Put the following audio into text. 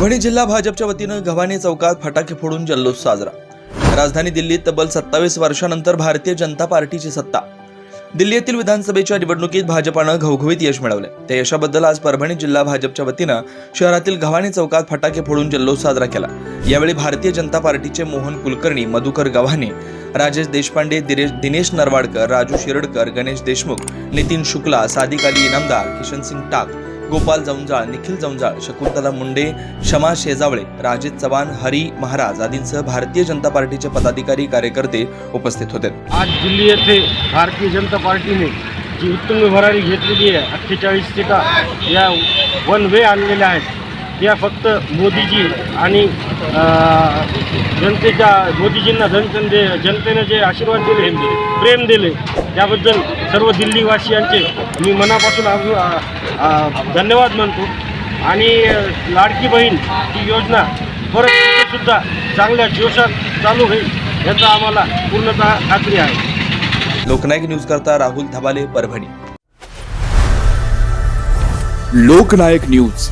परभणी जिल्हा भाजपच्या वतीनं गव्हाणे चौकात फटाके फोडून जल्लोष साजरा. राजधानी दिल्लीत तब्बल सत्तावीस वर्षानंतर भारतीय जनता पार्टीची सत्ता. दिल्ली येथील विधानसभेच्या निवडणुकीत भाजपानं घवघवीत यश मिळवले. त्या यशाबद्दल आज परभणी जिल्हा भाजपच्या वतीनं शहरातील गव्हाणे चौकात फटाके फोडून जल्लोष साजरा केला. यावेळी भारतीय जनता पार्टीचे मोहन कुलकर्णी मधुकर गव्हाणे राजेश देशपांडे दिनेश दिनेश नरवाडकर राजू शिरडकर गणेश देशमुख नितीन शुक्ला सादिक अली इनामदार किशन सिंग टाक गोपाल जवंजाळ निखिल जवंजाळ शकुंतला मुंडे क्षमा शेजावळे राजेश चव्हाण हरी महाराज आदींसह भारतीय जनता पार्टीचे पदाधिकारी कार्यकर्ते उपस्थित होते. आज दिल्ली येथे भारतीय जनता पार्टीने जी उत्तुंग भरारी घेतलेली आहे अठ्ठेचाळीस सीटा या वन वे आणलेल्या आहेत. या फक्त मोदीजी आणि जनतेच्या मोदीजींना जनते जनतेने जे आशीर्वाद दिले प्रेम दिले त्याबद्दल सर्व दिल्लीवासियांचे मी मनापासून धन्यवाद मानतो. आणि लाडकी बहीण ही योजना परत सुद्धा चांगल्या जोशात चालू होईल याचा आम्हाला पूर्णतः खात्री आहे. लोकनायक न्यूज करता राहुल धबाले परभणी. लोकनायक न्यूज.